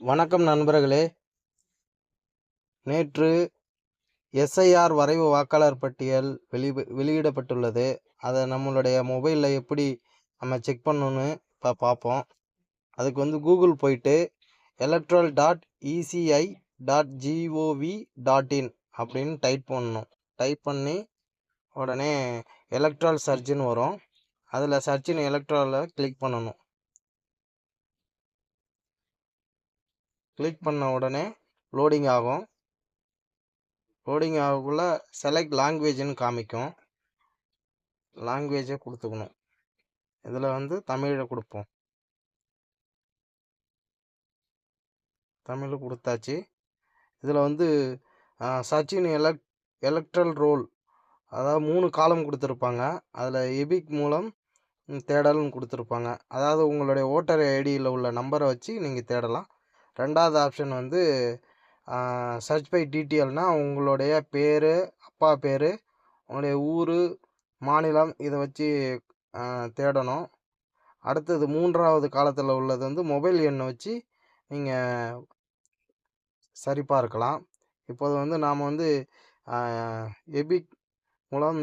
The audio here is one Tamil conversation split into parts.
வணக்கம் நண்பர்களே. நேற்று எஸ்ஐஆர் வரைவு வாக்காளர் பட்டியல் வெளி வெளியிடப்பட்டுள்ளது. அதை நம்மளுடைய மொபைலில் எப்படி நம்ம செக் பண்ணணும்னு இப்போ பார்ப்போம். அதுக்கு வந்து கூகுள் போயிட்டு electoral dot ECI dot GOV dot in அப்படின்னு டைப் பண்ணணும். டைப் பண்ணி உடனே எலக்ட்ரால் சர்ச்னு வரும். அதில் சர்ச்சின் எலக்ட்ராலில் கிளிக் பண்ணணும். கிளிக் பண்ண உடனே லோடிங் ஆகும். லோடிங் ஆகக்குள்ள செலக்ட் லாங்குவேஜ்னு காமிக்கும். லாங்குவேஜை கொடுத்துக்கணும். இதில் வந்து தமிழை கொடுப்போம். தமிழ் கொடுத்தாச்சு. இதில் வந்து சச்சின் எலக் எலக்ட்ரல் ரோல் அதாவது மூணு காலம் கொடுத்துருப்பாங்க. அதில் எபிக் மூலம் தேடல்னு கொடுத்துருப்பாங்க. அதாவது உங்களுடைய ஓட்டர் ஐடியில் உள்ள நம்பரை வச்சு நீங்கள் தேடலாம். ரெண்டாவது ஆப்ஷன் வந்து சர்ச் பை டீட்டெயில்னால் உங்களுடைய பேர் அப்பா பேர் உங்களுடைய ஊர் மாநிலம் இதை வச்சு தேடணும். அடுத்தது மூன்றாவது காலத்தில் உள்ளது வந்து மொபைல் எண்ணை வச்சு நீங்கள் சரிபார்க்கலாம் இப்போது வந்து நாம் வந்து எபிக் மூலம்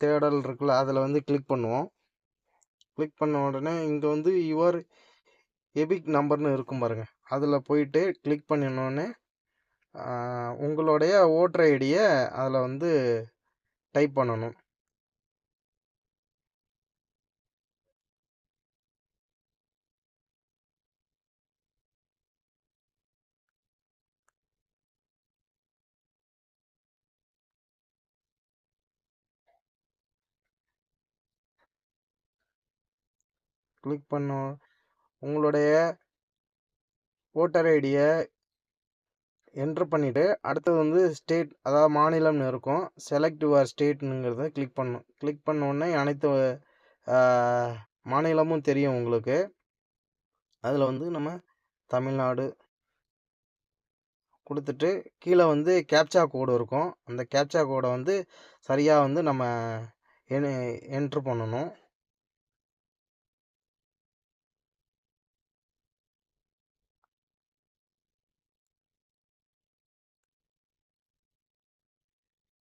தேடல் இருக்குல்ல அதில் வந்து கிளிக் பண்ணுவோம். கிளிக் பண்ண உடனே இங்கே வந்து யுவர் எபிக் நம்பர்னு இருக்கும் பாருங்கள் அதில் போயிட்டு கிளிக் பண்ணினோடனே உங்களுடைய ஓட்டர் ஐடியை அதில் வந்து டைப் பண்ணணும். கிளிக் பண்ண உங்களுடைய ஓட்டர் ஐடியை என்ட்ரு பண்ணிவிட்டு அடுத்தது வந்து ஸ்டேட் அதாவது மாநிலம்னு இருக்கும். செலக்ட் யுவர் ஸ்டேட்டுங்கிறத கிளிக் பண்ணணும். கிளிக் பண்ணோடனே அனைத்து மாநிலமும் தெரியும் உங்களுக்கு. அதில் வந்து நம்ம தமிழ்நாடு கொடுத்துட்டு கீழே வந்து கேப்சா கோடு இருக்கும். அந்த கேப்சா கோடை வந்து சரியாக வந்து நம்ம என்ட்ரு பண்ணணும்.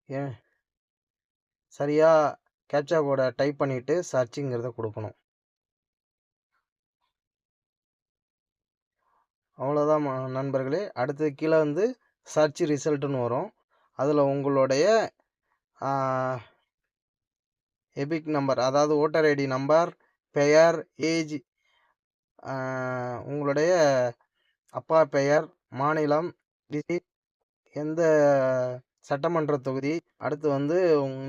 ஏன்? சரியாக கேப்சா கோடை டைப் பண்ணிவிட்டு சர்ச்சிங்கிறத கொடுக்கணும். அவ்வளோதான் நண்பர்களே. அடுத்தது கீழே வந்து சர்ச் ரிசல்ட்டுன்னு வரும். அதில் உங்களுடைய எபிக் நம்பர் அதாவது ஓட்டர் ஐடி நம்பர் பெயர் ஏஜ் உங்களுடைய அப்பா பெயர் மாநிலம் எந்த சட்டமன்ற தொகுதி. அடுத்து வந்து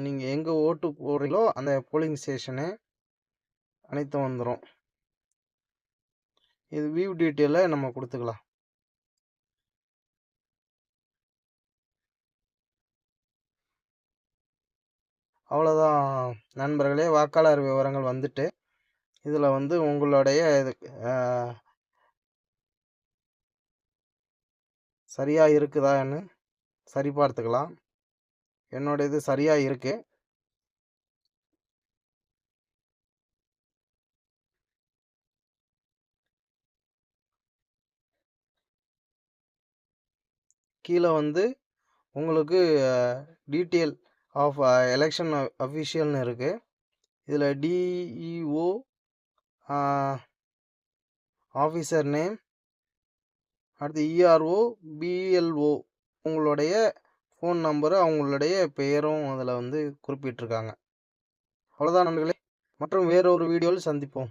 நீங்கள் எங்கே ஓட்டு போடுறீங்களோ அந்த போலிங் ஸ்டேஷனு அனைத்தும் வந்துடும் இது வியூ டீட்டெயிலை நம்ம கொடுத்துக்கலாம். அவ்வளோதான் நண்பர்களே. வாக்காளர் விவரங்கள் வந்துட்டு இதில் வந்து உங்களுடைய இது சரியாக இருக்குதான்னு சரி பார்த்துக்கலாம். என்னோட இது சரியாக இருக்கு. கீழே வந்து உங்களுக்கு டீட்டெயில் ஆஃப் எலெக்ஷன் அஃபிஷியல்னு இருக்குது இதில் டிஇஓ ஆஃபீஸர் நேம் அடுத்து இஆர்ஓ பிஎல்ஓ உங்களுடைய ஃபோன் நம்பரு அவங்களுடைய பெயரும் அதில் வந்து குறிப்பிட்டிருக்காங்க. அவ்வளோதான் நண்பர்களே. மற்றும் வேறொரு வீடியோவில் சந்திப்போம்.